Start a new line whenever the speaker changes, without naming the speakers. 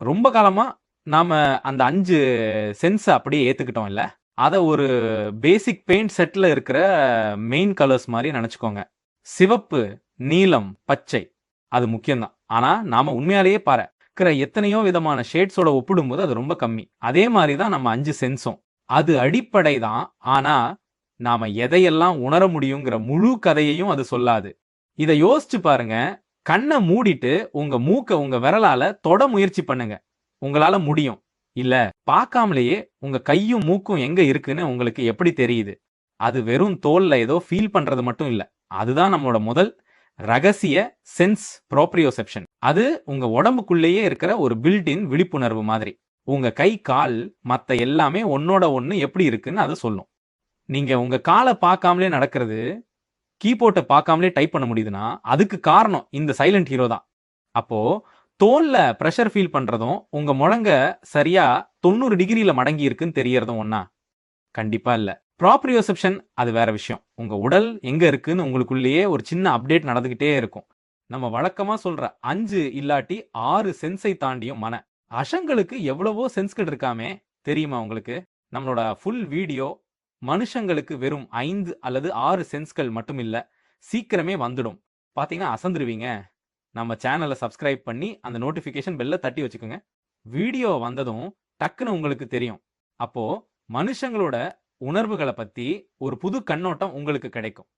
ரொம்ப காலமாக நாம அந்த அஞ்சு சென்ஸை அப்படியே ஏற்றுக்கிட்டோம் இல்லை? அதை ஒரு பேசிக் பெயிண்ட் செட்டில் இருக்கிற மெயின் கலர்ஸ் மாதிரி நினச்சிக்கோங்க. சிவப்பு நீலம் பச்சை. அது முக்கியம்தான். ஆனா நாம உண்மையாலேயே பாரு இருக்கிற எத்தனையோ விதமான ஷேட்ஸோட ஒப்பிடும்போது அது ரொம்ப கம்மி. அதே மாதிரி தான் நம்ம அஞ்சு சென்ஸும் அது அடிப்படை தான். ஆனா நாம எதையெல்லாம் உணர முடியுங்கிற முழு கதையையும் அது சொல்லாது. இதை யோசிச்சு பாருங்க கண்ணை மூடிட்டு உங்க மூக்க உங்க விரலால தொட முயற்சி பண்ணுங்க. உங்களால முடியும். இல்ல பார்க்காமலேயே உங்க கையும் மூக்கும் எங்க இருக்குன்னு உங்களுக்கு எப்படி தெரியுது? அது வெறும் தோல்ல ஏதோ ஃபீல் பண்றது மட்டும் இல்ல. அதுதான் நம்மளோட முதல் ரகசிய சென்ஸ் ப்ரோப்ரியோசெப்ஷன் அது உங்க உடம்புக்குள்ளேயே இருக்கிற ஒரு பில்டின் விழிப்புணர்வு மாதிரி. உங்க கை கால் மத்த எல்லாமே ஒன்னோட ஒன்னு எப்படி இருக்குன்னு அது சொல்லும். நீங்க உங்க காலை பார்க்காமலே நடக்கிறது கீபோர்ட்டை பார்க்காமலே டைப் பண்ண முடியுதுன்னா அதுக்கு காரணம் இந்த சைலண்ட் ஹீரோ தான். அப்போ தோல்ல ப்ரெஷர் ஃபீல் பண்றதும் உங்க முழங்க சரியா தொண்ணூறு டிகிரியில மடங்கி இருக்குன்னு தெரியறதும் ஒன்னா கண்டிப்பா இல்ல. ப்ராப்ரியோசெப்ஷன் அது வேற விஷயம். உங்க உடல் எங்க இருக்குன்னு உங்களுக்குள்ளேயே ஒரு சின்ன அப்டேட் நடந்துகிட்டே இருக்கும். நம்ம வழக்கமா சொல்ற அஞ்சு இல்லாட்டி ஆறு சென்ஸை தாண்டியும் மன. அஷங்களுக்கு எவ்வளவோ சென்ஸ்கள் இருக்காமே தெரியுமா உங்களுக்கு? நம்மளோட ஃபுல் வீடியோ மனுஷங்களுக்கு வெறும் ஐந்து அல்லது ஆறு சென்ஸ்கள் மட்டும் இல்ல சீக்கிரமே வந்துடும். பாத்தீங்கன்னா அசந்துருவீங்க. நம்ம சேனலை சப்ஸ்கிரைப் பண்ணி அந்த நோட்டிஃபிகேஷன் பெல்ல தட்டி வச்சுக்கோங்க. வீடியோ வந்ததும் டக்குன்னு உங்களுக்கு தெரியும். அப்போ மனுஷங்களோட உணர்வுகளை பத்தி ஒரு புது கண்ணோட்டம் உங்களுக்கு கிடைக்கும்.